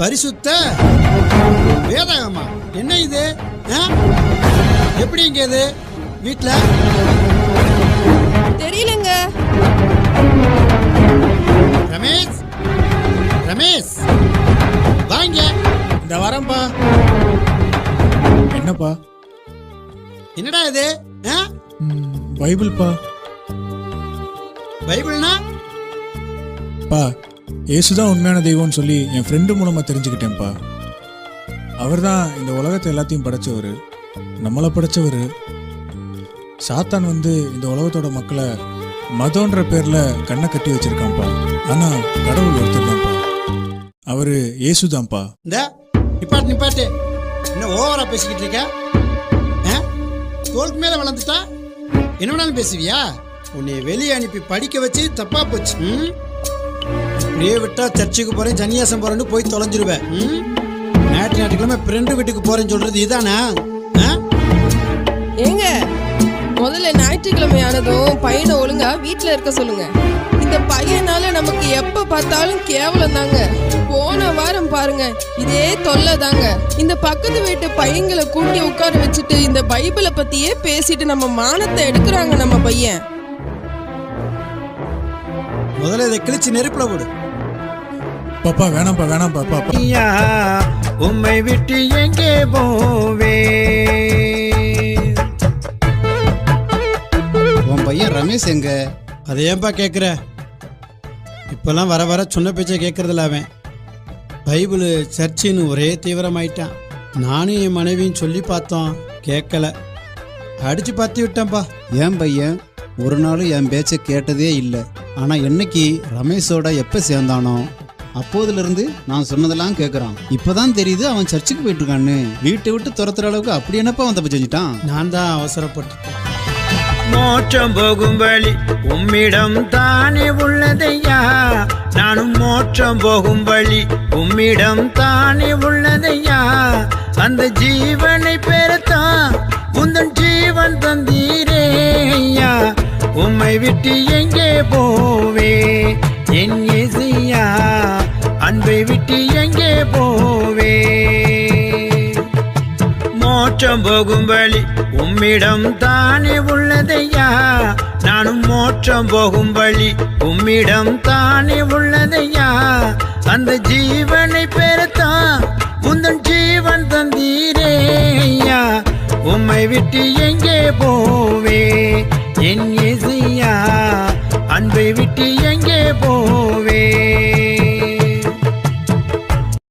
பரிசுத்த வேதாகமா? என்ன இது? எப்படி இங்க இது? வீட்ல? தெரியலங்க. ரமேஷ்? ரமேஷ்? வாங்க. இந்த வரேன்ப்பா என்னப்பா? என்னடா இது? பைபிள்ப்பா. பைபிள்னா? பா இயேசுதான் உண்மையான தெய்வம்னு சொல்லி என் ஃப்ரெண்டு மூலமாக தெரிஞ்சுக்கிட்டேன்ப்பா. அவர்தான் இந்த உலகத்தை எல்லாத்தையும் படைச்சவர். நம்மளை படைச்சவர். சாத்தான் வந்து இந்த உலகத்தோட மக்களை மதம்ன்ற பேரில் கண்ணை கட்டி வச்சிருக்கான்ப்பா. ஆனால் கடவுள் ஒருத்தர் தான்ப்பா அவரு இயேசுதான்ப்பா இந்த நிப்பாட்டு நிப்பாட்டு என்ன ஓவரா பேசிக்கிட்டு இருக்க? ஆ? மேலே வளர்ந்துட்டா? என்ன வேணாலும் பேசுவியா? உன்னை வெளியே அனுப்பி படிக்க வச்சு தப்பா போச்சு. இப்படியே விட்டா சர்ச்சுக்கு போறேன் சன்னியாசம் போறேன்னு போய் தொலைஞ்சிருவேன்? ஞாயிற்று ஞாயிற்றுக்கிழமை ஃப்ரெண்டு வீட்டுக்கு போறேன்னு சொல்றது இதானா? ஏங்க முதல்ல ஞாயிற்றுக்கிழமை ஆனதும் பையனை ஒழுங்கா வீட்ல இருக்க சொல்லுங்க. இந்த பையனால நமக்கு எப்ப பார்த்தாலும் கேவலம் தாங்க. போன வாரம் பாருங்க இதே தொல்லை தாங்க. இந்த பக்கத்து வீட்டு பையங்களை கூட்டி உட்கார வச்சுட்டு இந்த பைபிளை பத்தியே பேசிட்டு நம்ம மானத்தை எடுக்கிறாங்க நம்ம பையன். முதல்ல இதை கிழிச்சு நெருப்புல போடு. பாப்பா வேணாம்ப்பா வேணாம்ப்பா பாப்பா. ஐயா உம்மை விட்டு எங்கே போவே? உன் பையன் ரமேஷ் எங்க? அதை ஏன்பா கேட்குற இப்போல்லாம் வர வர சொன்ன பேச்சை கேட்கறதில்ல அவன். பைபிள் சர்ச்சின்னு ஒரே தீவிரமாயிட்டான். நானும் என் மனைவியும் சொல்லி பார்த்தோம். கேட்கல அடிச்சு பத்தி விட்டேன்ப்பா என் பையன்? ஒரு நாளும் என் பேச்சை கேட்டதே இல்லை. ஆனா என்னைக்கு ரமேஷோட எப்ப சேர்ந்தானோ? அப்போதிலிருந்து நான் சொன்னதெல்லாம் கேட்குறான் இப்பதான் தெரியுது அவன் சர்ச்சுக்கு போயிட்டு இருக்கான்னு வீட்டை விட்டு துரத்துற அளவுக்கு அப்படி என்னப்பா அவன் தப்பு செஞ்சுட்டான்? நான் தான் அவசரப்பட்டுட்டேன். மோட்சம் போகும் வழி உம்மிடம் தானே உள்ளதையா? நானும் மோட்சம் போகும் வழி உம்மிடம் தானே உள்ளதையா? அந்த ஜீவனை பெறத்தான் உந்தன் ஜீவன் தந்தீரே ஐயா உம்மை விட்டு எங்கே போவே விட்டு எங்கே போவே? மோட்சம் போகும் வழி உம்மிடம் தானே உள்ளதையா? நானும் மோட்சம் போகும் வழி உம்மிடம் தானே உள்ளதையா? அந்த ஜீவனை பெறத்தான் உந்தன் ஜீவன் தந்தீரே ஐயா உம்மை விட்டு எங்கே போவே? என் இசையா அன்பை விட்டு